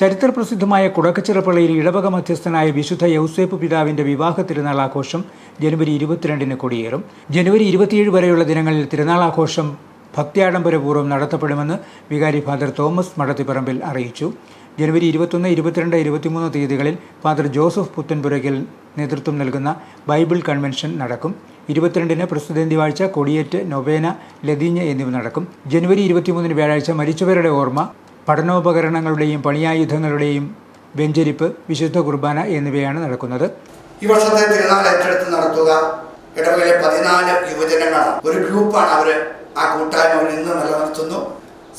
ചരിത്രപ്രസിദ്ധമായ കുടക്കച്ചിറപ്പള്ളിയിൽ ഇടവക മധ്യസ്ഥനായ വിശുദ്ധ യൗസേപ്പ് പിതാവിന്റെ വിവാഹ തിരുനാൾ ആഘോഷം ജനുവരി ഇരുപത്തിരണ്ടിന് കൊടിയേറും. ജനുവരി ഇരുപത്തിയേഴ് വരെയുള്ള ദിനങ്ങളിൽ തിരുനാൾ ആഘോഷം ഭക്തിയാഡംബരപൂർവം നടത്തപ്പെടുമെന്ന് വികാരി ഫാദർ തോമസ് മടത്തിപ്പറമ്പിൽ അറിയിച്ചു. ജനുവരി ഇരുപത്തൊന്ന് ഇരുപത്തിരണ്ട് ഇരുപത്തിമൂന്ന് തീയതികളിൽ ഫാദർ ജോസഫ് പുത്തൻപുരയ്ക്കൽ നേതൃത്വം നൽകുന്ന ബൈബിൾ കൺവെൻഷൻ നടക്കും. ഇരുപത്തിരണ്ടിന് പ്രസിദ്ധന്തി വാഴ്ച കൊടിയേറ്റ് നൊവേന ലതീഞ്ഞ് എന്നിവ നടക്കും. ജനുവരി ഇരുപത്തിമൂന്നിന് വ്യാഴാഴ്ച മരിച്ചവരുടെ ഓർമ്മ പഠനോപകരണങ്ങളുടെയും പണിയായുധങ്ങളുടെയും വെഞ്ചരിപ്പ് വിശുദ്ധ കുർബാന എന്നിവയാണ് നടക്കുന്നത്. ഈ വർഷത്തെ തിരുനാൾ ഏറ്റെടുത്ത് നടത്തുക ഇടവകയിലെ പതിനാല് യുവജനങ്ങളാണ്. ഒരു ഗ്രൂപ്പാണ് അവർ ആ കൂട്ടായ്മ ഇന്ന് നിലനിർത്തുന്നു.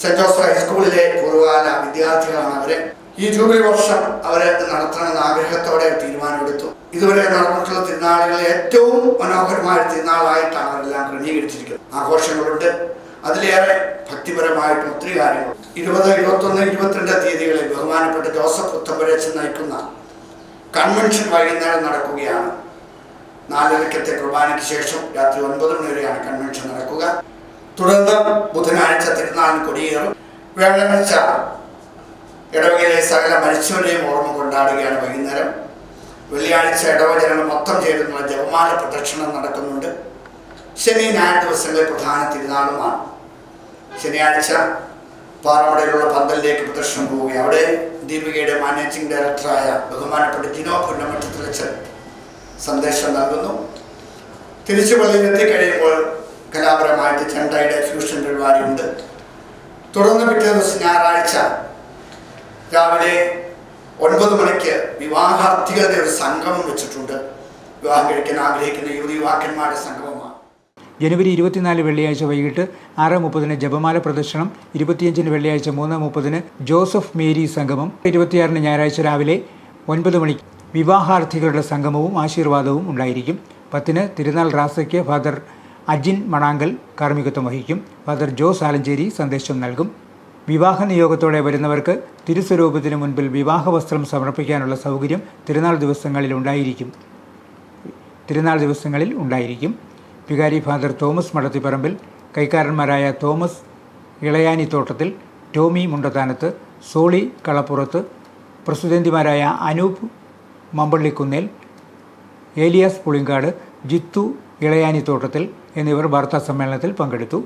സെന്റ് ജോസഫ് ഹൈസ്കൂളിലെ പൂർവകാല വിദ്യാർത്ഥികളാണ് അവർ. ഈ ജൂബിലി വർഷം അവർ നടത്തണമെന്ന് ആഗ്രഹത്തോടെ തീരുമാനമെടുത്തു. ഇതുവരെ നടന്നിട്ടുള്ള തിരുനാളുകളിൽ ഏറ്റവും മനോഹരമായ തിരുനാളായിട്ടാണ് അവരെല്ലാം ക്രമീകരിച്ചിരിക്കുന്നത്. ആഘോഷങ്ങളുണ്ട്. അതിലേറെ ഭക്തിപരമായിട്ട് ഒത്തിരി കാര്യങ്ങൾ. ഇരുപത് ഇരുപത്തൊന്ന് ഇരുപത്തിരണ്ട് തീയതികളിൽ ബഹുമാനപ്പെട്ട ജോസഫ് പുത്തമ്പരച്ച് നയിക്കുന്ന കൺവെൻഷൻ വൈകുന്നേരം നടക്കുകയാണ്. നാലരക്കത്തെ കുർബാനയ്ക്ക് ശേഷം രാത്രി ഒൻപത് മണി വരെയാണ് കൺവെൻഷൻ നടക്കുക. തുടർന്ന് ബുധനാഴ്ച തിരുനാളിന് കൊടിയേറും. വ്യാഴാഴ്ച ഇടവകയിലെ സകല മരിച്ചവരെയും ഓർമ്മ കൊണ്ടാടുകയാണ് വൈകുന്നേരം. വെള്ളിയാഴ്ച ഇടവചനങ്ങൾ മൊത്തം ചേരുന്ന ജപമാല പ്രദക്ഷിണം നടക്കുന്നുണ്ട്. ശനി ഞായർ ദിവസങ്ങളിൽ പ്രധാന തിരുനാളുമാണ്. ശനിയാഴ്ച പാറമടയിലുള്ള പന്തലിലേക്ക് പ്രദർശനം പോവുക അവിടെ ദീപികയുടെ മാനേജിംഗ് ഡയറക്ടറായ ബഹുമാനപ്പെട്ട ജിനോ പുന്നമറ്റത്തിലച്ചൻ സന്ദേശം നൽകുന്നു. തിരിച്ചു പള്ളിയിലെത്തി കഴിയുമ്പോൾ കലാപരമായിട്ട് ചെണ്ടയുടെ ഫ്യൂഷൻ പരിപാടിയുണ്ട്. തുടർന്ന് പിറ്റേ ദിവസം ഞായറാഴ്ച രാവിലെ ഒൻപത് മണിക്ക് വിവാഹാർത്ഥികളുടെ ഒരു സംഗമം വെച്ചിട്ടുണ്ട്. വിവാഹം കഴിക്കാൻ ആഗ്രഹിക്കുന്ന യുവതി യുവാക്കന്മാരുടെ സംഗമമാണ് ജനുവരി ഇരുപത്തിനാല് വെള്ളിയാഴ്ച വൈകിട്ട് ആറ് മുപ്പതിന് ജപമാല പ്രദർശനം ഇരുപത്തിയഞ്ചിന് വെള്ളിയാഴ്ച മൂന്ന് മുപ്പതിന് ജോസഫ് മേരി സംഗമം ഇരുപത്തിയാറിന് ഞായറാഴ്ച രാവിലെ ഒൻപത് മണിക്ക് വിവാഹാർത്ഥികളുടെ സംഗമവും ആശീർവാദവും ഉണ്ടായിരിക്കും. പത്തിന് തിരുനാൾ റാസയ്ക്ക് ഫാദർ അജിൻ മണാങ്കൽ കാർമ്മികത്വം വഹിക്കും. ഫാദർ ജോസ് ആലഞ്ചേരി സന്ദേശം നൽകും. വിവാഹ നിയോഗത്തോടെ വരുന്നവർക്ക് തിരുസ്വരൂപത്തിന് മുൻപിൽ വിവാഹ വസ്ത്രം സമർപ്പിക്കാനുള്ള സൗകര്യം തിരുനാൾ ദിവസങ്ങളിൽ ഉണ്ടായിരിക്കും. തിരുനാൾ ദിവസങ്ങളിൽ ഉണ്ടായിരിക്കും. വികാരി ഫാദർ തോമസ് മടത്തിപ്പറമ്പിൽ കൈക്കാരന്മാരായ തോമസ് ഇളയാനി തോട്ടത്തിൽ ടോമി മുണ്ടത്താനത്ത് സോളി കളപ്പുറത്ത് പ്രസിദ്ധന്തിമാരായ അനൂപ് മമ്പള്ളിക്കുന്നേൽ ഏലിയാസ് പുളിങ്കാട് ജിത്തു ഇളയാനിത്തോട്ടത്തിൽ എന്നിവർ വാർത്താ സമ്മേളനത്തിൽ പങ്കെടുത്തു.